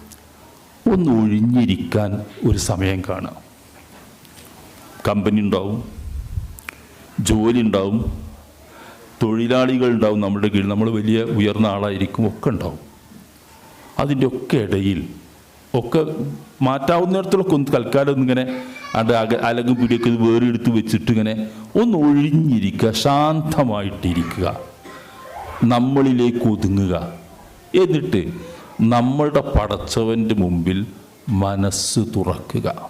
ഒന്ന് ഒഴിഞ്ഞിരിക്കാൻ ഒരു സമയം കാണാം. കമ്പനി ഉണ്ടാവും ജോലി ഉണ്ടാവും തൊഴിലാളികൾ ഉണ്ടാവും നമ്മുടെ കീഴിൽ. നമ്മൾ വലിയ ഉയർന്ന ആളായിരിക്കും ഒക്കെ ഉണ്ടാവും. അതിന്റെ ഒക്കെ ഇടയിൽ ഒക്കെ മാറ്റാവുന്നിടത്തോളം ഒന്ന് തൽക്കാലം ഇങ്ങനെ അത് അക അലകും പിടിയൊക്കെ വേറെ എടുത്ത് വെച്ചിട്ട് ഇങ്ങനെ ഒന്ന് ഒഴിഞ്ഞിരിക്കുക ശാന്തമായിട്ടിരിക്കുക. നമ്മളിലേക്ക് ഒതുങ്ങുക. എന്നിട്ട് നമ്മളുടെ പടച്ചവന്റെ മുമ്പിൽ മനസ്സ് തുറക്കുക.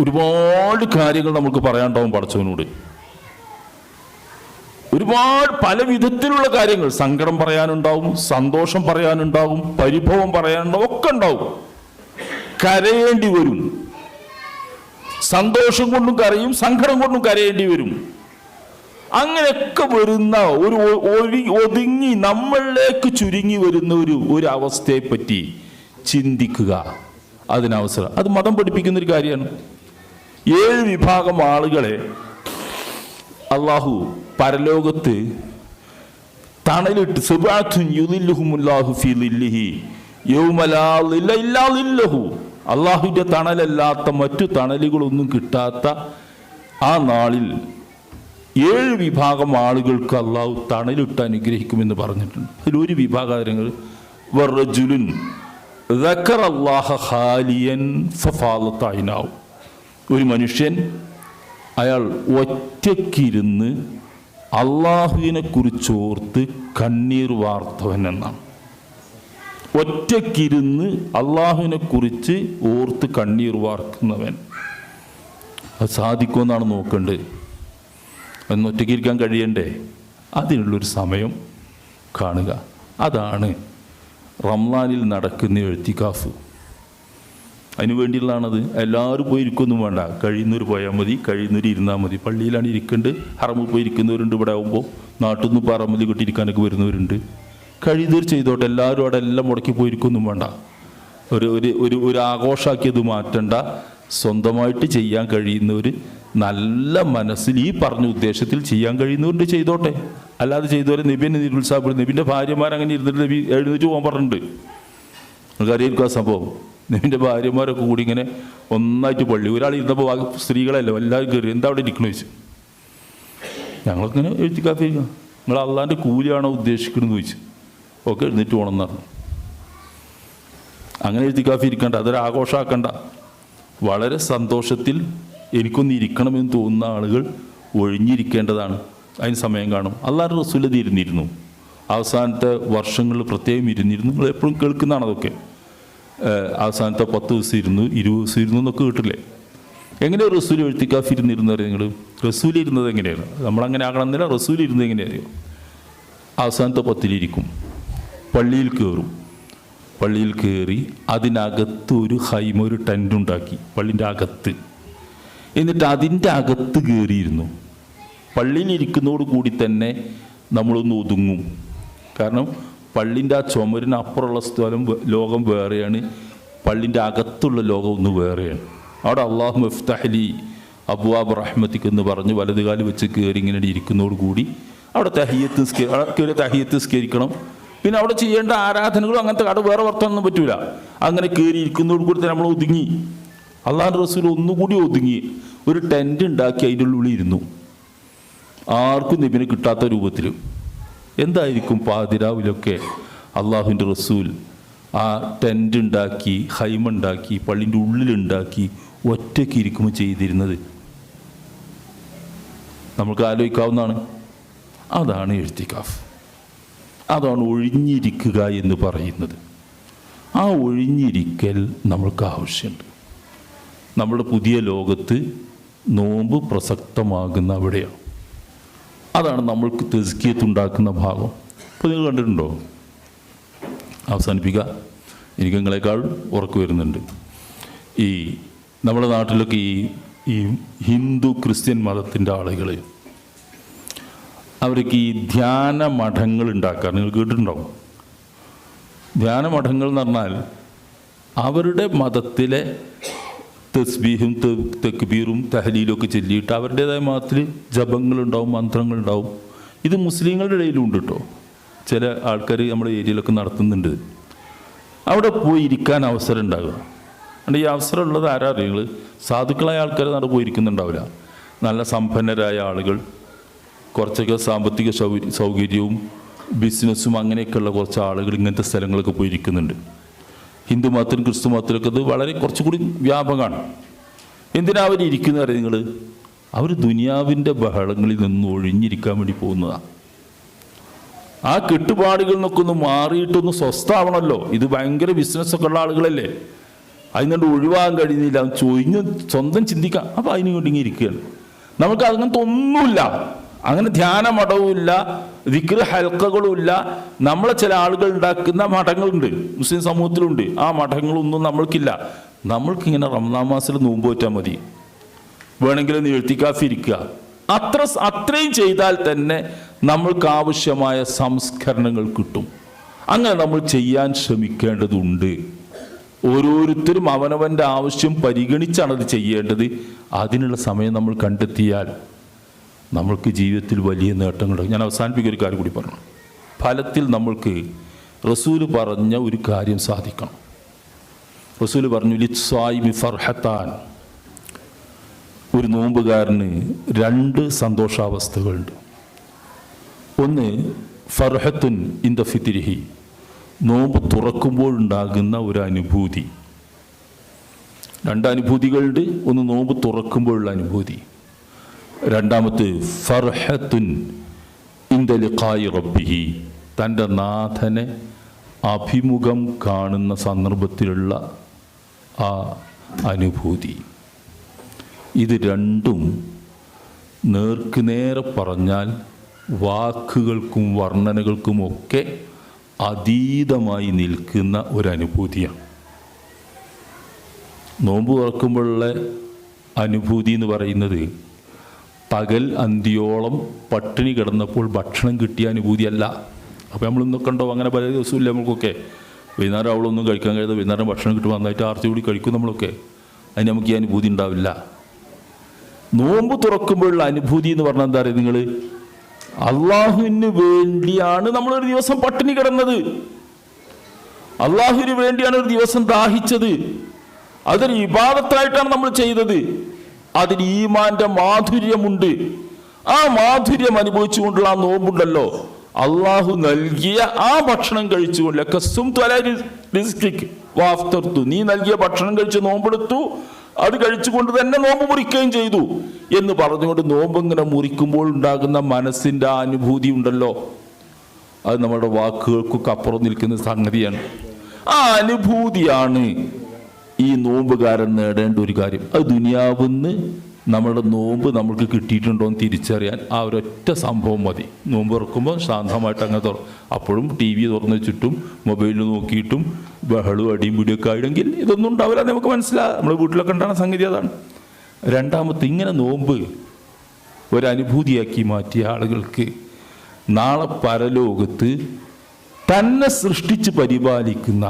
ഒരുപാട് കാര്യങ്ങൾ നമുക്ക് പറയാനുണ്ടാവും പടച്ചവനോട്. ഒരുപാട് പല വിധത്തിലുള്ള കാര്യങ്ങൾ. സങ്കടം പറയാനുണ്ടാവും സന്തോഷം പറയാനുണ്ടാവും പരിഭവം പറയാനുണ്ടാവും ഒക്കെ ഉണ്ടാവും. കരയേണ്ടി വരും. സന്തോഷം കൊണ്ടും കരയും സങ്കടം കൊണ്ടും കരയേണ്ടി വരും. അങ്ങനെയൊക്കെ വരുന്ന ഒരു ഒതുങ്ങി നമ്മളിലേക്ക് ചുരുങ്ങി വരുന്ന ഒരു ഒരു അവസ്ഥയെ പറ്റി ചിന്തിക്കുക. അതിനവസരം. അത് മതം പഠിപ്പിക്കുന്ന ഒരു കാര്യമാണ്. ഏഴ് വിഭാഗം ആളുകളെ അള്ളാഹു പരലോകത്ത് തണലിട്ട് അള്ളാഹുവിന്റെ തണലല്ലാത്ത മറ്റു തണലുകളൊന്നും കിട്ടാത്ത ആ നാളിൽ ഏഴ് വിഭാഗം ആളുകൾക്ക് അള്ളാഹു തണലിട്ട് അനുഗ്രഹിക്കുമെന്ന് പറഞ്ഞിട്ടുണ്ട്. അതിലൊരു വിഭാഗങ്ങൾ വറജുലുൻ ഒരു മനുഷ്യൻ അയാൾ ഒറ്റക്കിരുന്ന് അള്ളാഹുവിനെ കുറിച്ചോർത്ത് കണ്ണീർ വാർത്തവൻ എന്നാണ്. ഒറ്റക്കിരുന്ന് അള്ളാഹുവിനെ കുറിച്ച് ഓർത്ത് കണ്ണീർ വാർക്കുന്നവൻ. അത് സാധിക്കുമെന്നാണ് നോക്കേണ്ടത് ഒന്ന് ഒറ്റയ്ക്കിരിക്കാൻ കഴിയണ്ടേ? അതിനുള്ളൊരു സമയം കാണുക. അതാണ് റംലാനിൽ നടക്കുന്ന എഴുത്തിക്കാഫ്. അതിനു വേണ്ടിയുള്ളതാണത്. എല്ലാവരും പോയി ഇരിക്കൊന്നും വേണ്ട. കഴിയുന്നവർ പോയാൽ മതി. കഴിയുന്നവർ ഇരുന്നാൽ മതി. പള്ളിയിലാണ് ഇരിക്കേണ്ടത് ഹറമിൽ പോയി ഇരിക്കുന്നവരുണ്ട് ഇവിടെ ആകുമ്പോൾ നാട്ടിൽ നിന്ന് പറമ്പിൽ കിട്ടിയിരിക്കാനൊക്കെ വരുന്നവരുണ്ട്. കഴിയുന്നവർ ചെയ്തോട്ടെ. എല്ലാവരും അവിടെ എല്ലാം മുടക്കി പോയിരിക്കൊന്നും വേണ്ട. ഒരു ഒരു ഒരു ഒരു ആഘോഷമാക്കിയത് മാറ്റണ്ട. സ്വന്തമായിട്ട് ചെയ്യാൻ കഴിയുന്നവർ നല്ല മനസ്സിൽ ഈ പറഞ്ഞ ഉദ്ദേശത്തിൽ ചെയ്യാൻ കഴിയുന്നവരുണ്ട് ചെയ്തോട്ടെ. അല്ലാതെ ചെയ്തവരെ നബിനെ നിരുത്സാഹപ്പെടും നബിന്റെ ഭാര്യമാർ അങ്ങനെ ഇരുന്നിട്ട് നബി എഴുന്നേറ്റ് പോകാൻ പറഞ്ഞിട്ടുണ്ട്. നമുക്കറിയായിരിക്കും ആ സംഭവം. നിന്റെ ഭാര്യമാരൊക്കെ കൂടി ഇങ്ങനെ ഒന്നായിട്ട് പള്ളി. ഒരാൾ ഇരുന്നപ്പോൾ സ്ത്രീകളല്ലോ എല്ലാവരും കയറി എന്താ അവിടെ ഇരിക്കണോ ചോദിച്ചു. ഞങ്ങൾക്കിങ്ങനെ എഴുത്തി കാഫി നിങ്ങൾ അള്ളാന്റെ കൂലിയാണോ ഉദ്ദേശിക്കണമെന്ന് ചോദിച്ചു. ഒക്കെ എഴുന്നേറ്റ് പോകണം എന്നറിഞ്ഞു അങ്ങനെ എഴുത്തി കാഫി ഇരിക്കണ്ട അതൊരു ആഘോഷമാക്കണ്ട വളരെ സന്തോഷത്തിൽ എനിക്കൊന്ന് ഇരിക്കണമെന്ന് തോന്നുന്ന ആളുകൾ ഒഴിഞ്ഞിരിക്കേണ്ടതാണ്. അതിന് സമയം കാണും. അള്ളാഹ് റസൂലത് ഇരുന്നിരുന്നു. അവസാനത്തെ വർഷങ്ങളിൽ പ്രത്യേകം ഇരുന്നിരുന്നു. നിങ്ങൾ എപ്പോഴും കേൾക്കുന്നതാണ് അതൊക്കെ. അവസാനത്തെ പത്ത് ദിവസം ഇരുന്നു ഇരുപത് ദിവസം ഇരുന്നു എന്നൊക്കെ കേട്ടില്ലേ? എങ്ങനെയാണ് റസൂൽ എഴുത്തിക്കാഫ് ഇരുന്നിരുന്നത് നിങ്ങൾ റസൂൽ ഇരുന്നത് എങ്ങനെയാണ്? നമ്മളങ്ങനെ ആകണമെന്നില്ല റസൂൽ ഇരുന്നത് എങ്ങനെയറിയോ അവസാനത്തെ പത്തിലിരിക്കും പള്ളിയിൽ കയറും പള്ളിയിൽ കയറി അതിനകത്ത് ഒരു ഹൈമ ഒരു ടെന്റ് ഉണ്ടാക്കി പള്ളിന്റെ അകത്ത്. എന്നിട്ട് അതിന്റെ അകത്ത് കയറിയിരുന്നു പള്ളിയിൽ പള്ളിയിലിരിക്കുന്നതോട് കൂടി തന്നെ നമ്മളൊന്ന് ഒതുങ്ങും. കാരണം പള്ളിന്റെ ആ ചുമരിന് അപ്പുറമുള്ള സ്ഥലം ലോകം വേറെയാണ്. പള്ളിന്റെ അകത്തുള്ള ലോകം ഒന്ന് വേറെയാണ്. അവിടെ അള്ളാഹു മുഫ്തഹലി അബുവാബ് റഹ്മത്തിക്ക് എന്ന് പറഞ്ഞ് വലതുകാൽ വെച്ച് കയറി ഇങ്ങനെ ഇരിക്കുന്നതോട് കൂടി അവിടെ തഹിയത്ത് കയറി തഹിയത്ത് സ്കരിക്കണം പിന്നെ അവിടെ ചെയ്യേണ്ട ആരാധനകളും അങ്ങനത്തെ അവിടെ വേറെ വർത്തമാനൊന്നും പറ്റൂല. അങ്ങനെ കയറി ഇരിക്കുന്നതോട് കൂടി തന്നെ നമ്മൾ ഒതുങ്ങി. അള്ളാഹു റസൂൽ ഒന്നുകൂടി ഒതുങ്ങി. ഒരു ടെന്റ് ഉണ്ടാക്കി അതിന്റെ ഉള്ളിൽ ഇരുന്നു. ആർക്കും നിബിന് കിട്ടാത്ത രൂപത്തിൽ എന്തായിരിക്കും പാതിരാവിലൊക്കെ? അള്ളാഹുവിന്റെ റസൂൽ ആ ടെന്റ് ഉണ്ടാക്കി ഹൈമുണ്ടാക്കി പള്ളിന്റെ ഉള്ളിലുണ്ടാക്കി ഒറ്റയ്ക്ക് ഇരിക്കുമ്പോൾ ചെയ്തിരുന്നത്. നമുക്ക് ആലോചിക്കാവുന്നതാണ്. അതാണ് എഴുത്തിക്കാഫ്. അതാണ് ഒഴിഞ്ഞിരിക്കുക എന്ന് പറയുന്നത്. ആ ഒഴിഞ്ഞിരിക്കൽ നമ്മൾക്ക് ആവശ്യമുണ്ട്. നമ്മുടെ പുതിയ ലോകത്ത് നോമ്പ് പ്രസക്തമാകുന്ന അവിടെയാണ്. അതാണ് നമ്മൾക്ക് തെസ്കിയത്തുണ്ടാക്കുന്ന ഭാഗം. ഇപ്പോൾ നിങ്ങൾ കണ്ടിട്ടുണ്ടോ? അവസാനിപ്പിക്കുക എനിക്ക് നിങ്ങളെക്കാൾ ഉറക്ക് വരുന്നുണ്ട്. ഈ നമ്മുടെ നാട്ടിലൊക്കെ ഈ ഈ ഹിന്ദു ക്രിസ്ത്യൻ മതത്തിന്റെ ആളുകൾ അവർക്ക് ഈ ധ്യാന മഠങ്ങൾ ഉണ്ടാക്കാൻ നിങ്ങൾ കേട്ടിട്ടുണ്ടാവും ധ്യാന മഠങ്ങൾ എന്ന് പറഞ്ഞാൽ അവരുടെ മതത്തിലെ തസ്ബീഹും തക്ബീറും തഹലീലും ഒക്കെ ചൊല്ലിയിട്ട് അവരുടേതായ മതത്തിൽ ജപങ്ങളുണ്ടാവും മന്ത്രങ്ങളുണ്ടാവും. ഇത് മുസ്ലിങ്ങളുടെ ഇടയിലും ഉണ്ട് കേട്ടോ ചില ആൾക്കാർ നമ്മുടെ ഏരിയയിലൊക്കെ നടത്തുന്നുണ്ട്. അവിടെ പോയി ഇരിക്കാൻ അവസരം ഉണ്ടാകുക അതുകൊണ്ട് ഈ അവസരം ഉള്ളത് ആരാ അറിയുക സാധുക്കളായ ആൾക്കാർ നട പോയിരിക്കുന്നുണ്ടാവില്ല. നല്ല സമ്പന്നരായ ആളുകൾ കുറച്ചൊക്കെ സാമ്പത്തിക സൗകര്യ സൗകര്യവും ബിസിനസ്സും അങ്ങനെയൊക്കെയുള്ള കുറച്ച് ആളുകൾ ഇങ്ങനത്തെ സ്ഥലങ്ങളൊക്കെ പോയി ഇരിക്കുന്നുണ്ട് ഹിന്ദു മതത്തിനും ക്രിസ്തു മതത്തിലൊക്കെ ഇത് വളരെ കുറച്ചുകൂടി വ്യാപകമാണ്. എന്തിനാ അവർ ഇരിക്കുന്നത് നിങ്ങൾ അവർ ദുനിയാവിന്റെ ബഹളങ്ങളിൽ നിന്ന് ഒഴിഞ്ഞിരിക്കാൻ വേണ്ടി പോകുന്നതാണ് ആ കെട്ടുപാടുകളിൽ നിന്നൊക്കെ ഒന്ന് മാറിയിട്ടൊന്ന് സ്വസ്ഥാവണമല്ലോ. ഇത് ഭയങ്കര ബിസിനസ്സൊക്കെ ഉള്ള ആളുകളല്ലേ. അതിനുകൊണ്ട് ഒഴിവാകാൻ കഴിയുന്നില്ല. ചൊയിഞ്ഞ് സ്വന്തം ചിന്തിക്കാം. അപ്പം അതിനു കൊണ്ട് ഇങ്ങനെ ഇരിക്കുകയാണ്. നമുക്ക് അങ്ങനത്തെ ഒന്നുമില്ല. അങ്ങനെ ധ്യാന വിക്ര ഹൽക്കകളുമില്ല. നമ്മളെ ചില ആളുകൾ ഉണ്ടാക്കുന്ന മഠങ്ങളുണ്ട്. മുസ്ലിം സമൂഹത്തിലുണ്ട്. ആ മഠങ്ങളൊന്നും നമ്മൾക്കില്ല. നമ്മൾക്കിങ്ങനെ റംസാൻ മാസത്തിൽ നോമ്പ് പറ്റാൽ മതി. വേണമെങ്കിൽ ഇരിക്കുക. അത്ര അത്രയും ചെയ്താൽ തന്നെ നമ്മൾക്ക് ആവശ്യമായ സംസ്കരണങ്ങൾ കിട്ടും. അങ്ങനെ നമ്മൾ ചെയ്യാൻ ശ്രമിക്കേണ്ടതുണ്ട്. ഓരോരുത്തരും അവനവന്റെ ആവശ്യം പരിഗണിച്ചാണ് അത് ചെയ്യേണ്ടത്. അതിനുള്ള സമയം നമ്മൾ കണ്ടെത്തിയാൽ നമ്മൾക്ക് ജീവിതത്തിൽ വലിയ നേട്ടങ്ങൾ ഞാൻ അവസാനിപ്പിക്കുന്ന ഒരു കാര്യം കൂടി പറഞ്ഞു. ഫലത്തിൽ നമ്മൾക്ക് റസൂൽ പറഞ്ഞ ഒരു കാര്യം സാധിക്കണം. റസൂൽ പറഞ്ഞു ലിത്സായിബി ഫർഹത്താൻ. ഒരു നോമ്പുകാരന് രണ്ട് സന്തോഷാവസ്ഥകളുണ്ട്. ഒന്ന് ഫർഹത്തുൻ ഇൻ ദ ഫിത്തിരിഹി നോമ്പ് തുറക്കുമ്പോഴുണ്ടാകുന്ന ഒരു അനുഭൂതി. രണ്ട് അനുഭൂതികളുണ്ട്. ഒന്ന് നോമ്പ് തുറക്കുമ്പോഴുള്ള അനുഭൂതി. രണ്ടാമത് ഫർഹത്തുൻ ഇന്ദ ലിഖായി റബ്ബിഹി. തന്റെ നാഥനെ അഭിമുഖം കാണുന്ന സന്ദർഭത്തിലുള്ള ആ അനുഭൂതി. ഇത് രണ്ടും നേർക്കുനേരെ പറഞ്ഞാൽ വാക്കുകൾക്കും വർണനകൾക്കുമൊക്കെ അതീതമായി നിൽക്കുന്ന ഒരനുഭൂതിയാണ് നോമ്പ് തുറക്കുമ്പോഴുള്ള അനുഭൂതി എന്ന് പറയുന്നത് പകൽ അന്തിയോളം പട്ടിണി കിടന്നപ്പോൾ ഭക്ഷണം കിട്ടിയ അനുഭൂതിയല്ല. അപ്പോൾ നമ്മൾ ഉണ്ടോ അങ്ങനെ പല ദിവസമില്ല നമുക്കൊക്കെ വൈകുന്നേരം അവളൊന്നും കഴിക്കാൻ കഴിയാതെ വൈകുന്നേരം ഭക്ഷണം കിട്ടും നന്നായിട്ട് ആർത്തി കൂടി കഴിക്കും നമ്മളൊക്കെ. അതിന് നമുക്ക് ഈ അനുഭൂതി ഉണ്ടാവില്ല. നോമ്പ് തുറക്കുമ്പോഴുള്ള അനുഭൂതി എന്ന് പറഞ്ഞാൽ എന്താ പറയുക നിങ്ങൾ അള്ളാഹുവിന് വേണ്ടിയാണ് നമ്മളൊരു ദിവസം പട്ടിണി കിടന്നത്. അള്ളാഹുവിന് വേണ്ടിയാണ് ഒരു ദിവസം ദാഹിച്ചത്. അതൊരു വിവാദത്തായിട്ടാണ് നമ്മൾ ചെയ്തത്. അതിന് ഈമാന്റെ മാധുര്യമുണ്ട്. ആ മാധുര്യം അനുഭവിച്ചുകൊണ്ടുള്ള ആ നോമ്പുണ്ടല്ലോ. അള്ളാഹു നൽകിയ ആ ഭക്ഷണം കഴിച്ചുകൊണ്ട് കസും വാഫ്തർത്തു നീ നൽകിയ ഭക്ഷണം കഴിച്ച് നോമ്പെടുത്തു. അത് കഴിച്ചുകൊണ്ട് തന്നെ നോമ്പ് മുറിക്കുകയും ചെയ്തു എന്ന് പറഞ്ഞുകൊണ്ട് നോമ്പ് ഇങ്ങനെ മുറിക്കുമ്പോൾ ഉണ്ടാകുന്ന മനസ്സിന്റെ അനുഭൂതി ഉണ്ടല്ലോ. അത് നമ്മുടെ വാക്കുകൾക്കൊക്കെ അപ്പുറം നിൽക്കുന്ന സംഗതിയാണ്. ആ അനുഭൂതിയാണ് ഈ നോമ്പുകാരൻ നേടേണ്ട ഒരു കാര്യം. അത് ദുനിയാവുന്ന് നമ്മുടെ നോമ്പ് നമുക്ക് കിട്ടിയിട്ടുണ്ടോ എന്ന് തിരിച്ചറിയാൻ ആ ഒരൊറ്റ സംഭവം മതി. നോമ്പ് തുറക്കുമ്പോൾ ശാന്തമായിട്ട് അങ്ങനെ തുറ അപ്പോഴും ടി വി തുറന്നു വെച്ചിട്ടും മൊബൈലിൽ നോക്കിയിട്ടും ബഹളും അടിയും പിടിയൊക്കെ ആയില്ലെങ്കിൽ ഇതൊന്നും ഉണ്ടാവില്ല നമുക്ക് മനസ്സിലാ നമ്മുടെ വീട്ടിലൊക്കെ ഉണ്ടാകുന്ന സംഗതി അതാണ്. രണ്ടാമത്തെ ഇങ്ങനെ നോമ്പ് ഒരനുഭൂതിയാക്കി മാറ്റിയ ആളുകൾക്ക് നാളെ പരലോകത്ത് തന്നെ സൃഷ്ടിച്ച് പരിപാലിക്കുന്ന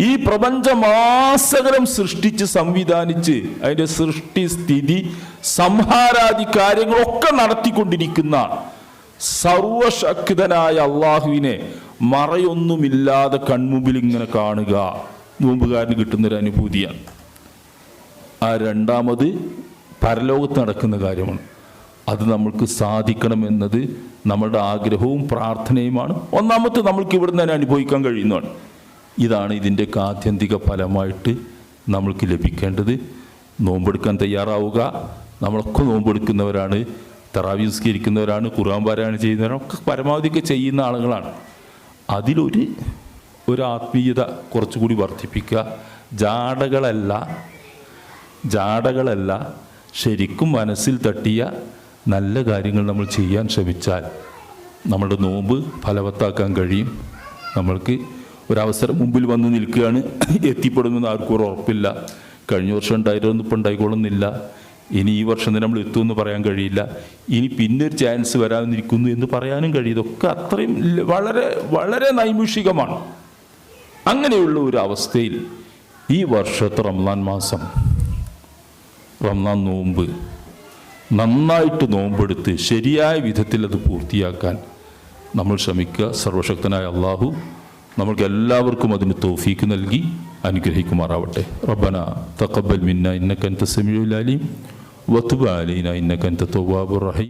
ഈ പ്രപഞ്ചമാസകലം സൃഷ്ടിച്ച് സംവിധാനിച്ച് അതിന്റെ സൃഷ്ടി സ്ഥിതി സംഹാരാദി കാര്യങ്ങളൊക്കെ നടത്തിക്കൊണ്ടിരിക്കുന്ന സർവശക്തനായ അള്ളാഹുവിനെ മറയൊന്നുമില്ലാതെ കൺമുമ്പിൽ ഇങ്ങനെ കാണുക. നോമ്പുകാരന് കിട്ടുന്നൊരു അനുഭൂതിയാണ്. ആ രണ്ടാമത് പരലോകത്ത് നടക്കുന്ന കാര്യമാണ്. അത് നമ്മൾക്ക് സാധിക്കണമെന്നത് നമ്മളുടെ ആഗ്രഹവും പ്രാർത്ഥനയുമാണ്. ഒന്നാമത്തെ നമ്മൾക്ക് ഇവിടുന്ന് തന്നെ അനുഭവിക്കാൻ കഴിയുന്നതാണ്. ഇതാണ് ഇതിന്റെ ആത്യന്തിക ഫലമായിട്ട് നമ്മൾക്ക് ലഭിക്കേണ്ടത്. നോമ്പെടുക്കാൻ തയ്യാറാവുക. നമ്മളൊക്കെ നോമ്പെടുക്കുന്നവരാണ് തറാവി സംസ്കരിക്കുന്നവരാണ് ഖുർആൻ പാരായണം ചെയ്യുന്നവരാണ് ഒക്കെ പരമാവധിയൊക്കെ ചെയ്യുന്ന ആളുകളാണ്. അതിലൊരു ഒരു ആത്മീയത കുറച്ചുകൂടി വർദ്ധിപ്പിക്കുക. ജാടകളല്ല ജാടകളല്ല ശരിക്കും മനസ്സിൽ തട്ടിയ നല്ല കാര്യങ്ങൾ നമ്മൾ ചെയ്യാൻ ശ്രമിച്ചാൽ നമ്മുടെ നോമ്പ് ഫലവത്താക്കാൻ കഴിയും. നമ്മൾക്ക് ഒരവസരം മുമ്പിൽ വന്ന് നിൽക്കുകയാണ്. എത്തിപ്പെടുമെന്ന് ആർക്കും ഒരു ഉറപ്പില്ല. കഴിഞ്ഞ വർഷം ഉണ്ടായിരുന്നു ഇപ്പം ഉണ്ടായിക്കൊള്ളുന്നില്ല. ഇനി ഈ വർഷം തന്നെ നമ്മൾ എത്തുമെന്ന് പറയാൻ കഴിയില്ല. ഇനി പിന്നെ ഒരു ചാൻസ് വരാതിരിക്കുന്നു എന്ന് പറയാനും കഴിയും ഇതൊക്കെ അത്രയും വളരെ വളരെ നൈമിഷികമാണ്. അങ്ങനെയുള്ള ഒരു അവസ്ഥയിൽ ഈ വർഷത്തെ റംസാൻ മാസം റംസാൻ നോമ്പ് നന്നായിട്ട് നോമ്പെടുത്ത് ശരിയായ വിധത്തിൽ അത് പൂർത്തിയാക്കാൻ നമ്മൾ ശ്രമിക്കുക. സർവശക്തനായ അള്ളാഹു നമ്മൾക്ക് എല്ലാവർക്കും അതിന് തോഫീക്ക് നൽകി അനുഗ്രഹിക്കുമാറാവട്ടെ റബ്ബന തഖബ്ബൽ മിന്ന ഇന്നക അൻത സമീഉൽ അലീം വതുബ് അലൈന ഇന്നക അൻത തവ്വാബുർ റഹീം